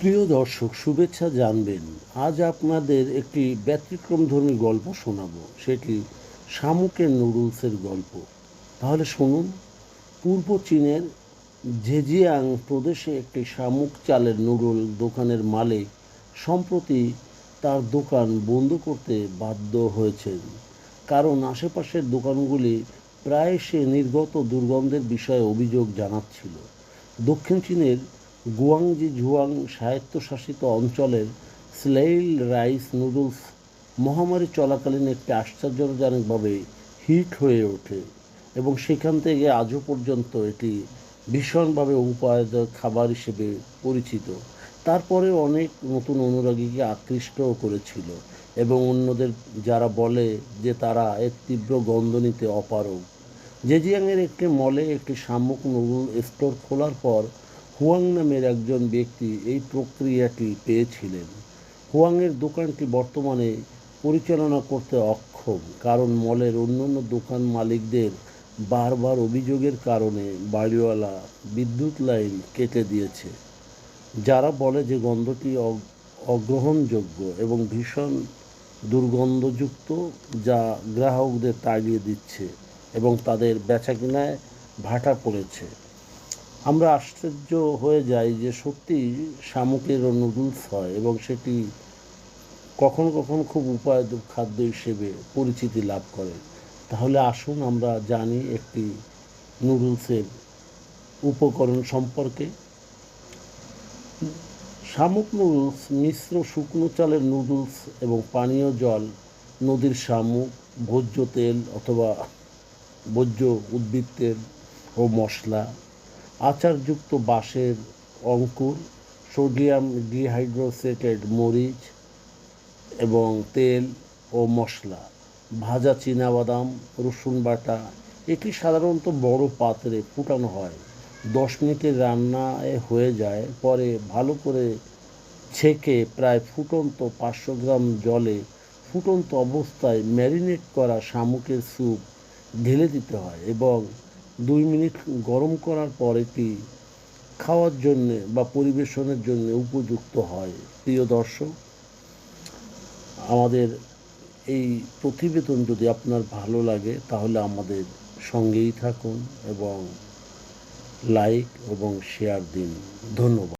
প্রিয় দর্শক, শুভেচ্ছা জানবেন। আজ আপনাদের একটি ব্যতিক্রমধর্মী গল্প শোনাবো। সেটি শামুকের নুডলসের গল্প। তাহলে শুনুন। পূর্ব চীনের ঝেজিয়াং প্রদেশে একটি শামুক চালের নুডল দোকানের মালিক সম্প্রতি তার দোকান বন্ধ করতে বাধ্য হয়েছেন। কারণ আশেপাশের দোকানগুলি প্রায় সে নির্গত দুর্গন্ধের বিষয়ে অভিযোগ জানাচ্ছিল। দক্ষিণ চীনের গুয়াংজি জুয়াং স্বায়ত্তশাসিত অঞ্চলের স্লেইল রাইস নুডলস মহামারী চলাকালীন একটি আশ্চর্যজনকভাবে হিট হয়ে ওঠে এবং সেখান থেকে আজও পর্যন্ত এটি ভীষণভাবে উপায়জক খাবার হিসেবে পরিচিত। তারপরে অনেক নতুন অনুরাগীকে আকৃষ্টও করেছিল এবং অন্যদের যারা বলে যে তারা এর তীব্র গন্ধ নিতে অপারগ। জেজিয়াংয়ের একটি মলে একটি শামুক নুডল স্টোর খোলার পর হুয়াং নামের একজন ব্যক্তি এই প্রক্রিয়াটি পেয়েছিলেন। হুয়াংয়ের দোকানটি বর্তমানে পরিচালনা করতে অক্ষম, কারণ মলের অন্যান্য দোকান মালিকদের বারবার অভিযোগের কারণে বাড়িওয়ালা বিদ্যুৎ লাইন কেটে দিয়েছে, যারা বলে যে গন্ধটি অগ্রহণযোগ্য এবং ভীষণ দুর্গন্ধযুক্ত, যা গ্রাহকদের তাড়িয়ে দিচ্ছে এবং তাদের বেচাকেনায় ভাটা পড়েছে। আমরা আশ্চর্য হয়ে যাই যে সত্যি শামুকের নুডলস হয় এবং সেটি কখনো কখনো খুব উপায় খাদ্য হিসেবে পরিচিতি লাভ করে। তাহলে আসুন আমরা জানি একটি নুডলসের উপকরণ সম্পর্কে। শামুক নুডলস, মিশ্র শুকনো চালের নুডলস এবং পানীয় জল, নদীর শামুক, ভোজ্য তেল অথবা ভোজ্য উদ্ভিদ তেল ও মশলা আচারযুক্ত বাঁশের অঙ্কুর, সোডিয়াম ডিহাইড্রোসেটেড মরিচ এবং তেল ও মশলা, ভাজা চীনাবাদাম, রসুন বাটা। এটি সাধারণত বড় পাত্রে ফুটানো হয়। দশ মিনিটের রান্নায় হয়ে যায়। পরে ভালো করে ছেঁকে প্রায় ফুটন্ত পাঁচশো গ্রাম জলে ফুটন্ত অবস্থায় ম্যারিনেট করা শামুকের স্যুপ ঢেলে দিতে হয় এবং দুই মিনিট গরম করার পর এটি খাওয়ার জন্যে বা পরিবেশনের জন্য উপযুক্ত হয়? প্রিয় দর্শক, আমাদের এই প্রতিবেদন যদি আপনার ভালো লাগে, তাহলে আমাদের সঙ্গেই থাকুন এবং লাইক এবং শেয়ার দিন। ধন্যবাদ।